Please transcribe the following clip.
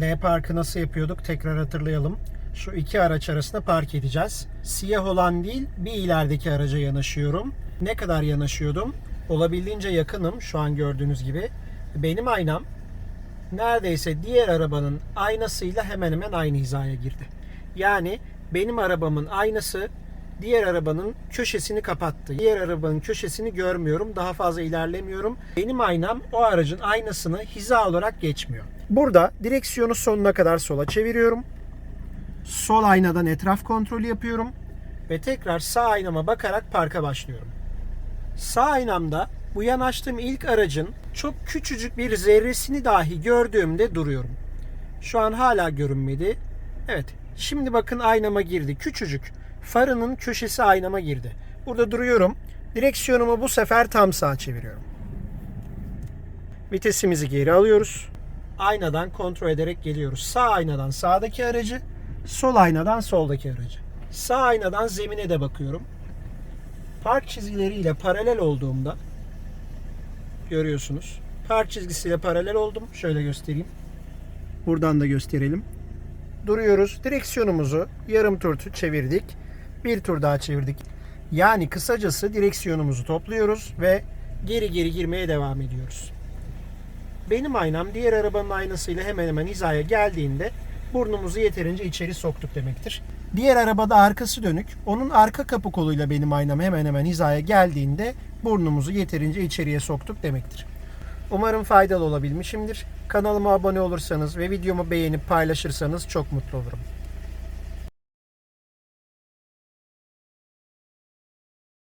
L parkı nasıl yapıyorduk tekrar hatırlayalım. Şu iki araç arasında park edeceğiz. Siyah olan değil bir ilerideki araca yanaşıyorum. Ne kadar yanaşıyordum? Olabildiğince yakınım şu an gördüğünüz gibi. Benim aynam neredeyse diğer arabanın aynasıyla hemen hemen aynı hizaya girdi. Yani benim arabamın aynası diğer arabanın köşesini kapattı. Diğer arabanın köşesini görmüyorum. Daha fazla ilerlemiyorum. Benim aynam o aracın aynasını hiza olarak geçmiyor. Burada direksiyonu sonuna kadar sola çeviriyorum. Sol aynadan etraf kontrolü yapıyorum ve tekrar sağ aynama bakarak parka başlıyorum. Sağ aynamda bu yanaştığım ilk aracın çok küçücük bir zerresini dahi gördüğümde duruyorum. Şu an hala görünmedi. Evet. Şimdi bakın aynama girdi. Küçücük. Farının köşesi aynama girdi. Burada duruyorum. Direksiyonumu bu sefer tam sağa çeviriyorum. Vitesimizi geri alıyoruz. Aynadan kontrol ederek geliyoruz. Sağ aynadan sağdaki aracı, sol aynadan soldaki aracı. Sağ aynadan zemine de bakıyorum. Park çizgileriyle paralel olduğumda görüyorsunuz. Park çizgisiyle paralel oldum. Şöyle göstereyim. Buradan da gösterelim. Duruyoruz. Direksiyonumuzu yarım tur çevirdik. Bir tur daha çevirdik. Yani kısacası direksiyonumuzu topluyoruz ve geri geri girmeye devam ediyoruz. Benim aynam diğer arabanın aynasıyla hemen hemen hizaya geldiğinde burnumuzu yeterince içeri soktuk demektir. Diğer arabada arkası dönük. Onun arka kapı koluyla benim aynam hemen hemen hizaya geldiğinde burnumuzu yeterince içeriye soktuk demektir. Umarım faydalı olabilmişimdir. Kanalıma abone olursanız ve videomu beğenip paylaşırsanız çok mutlu olurum.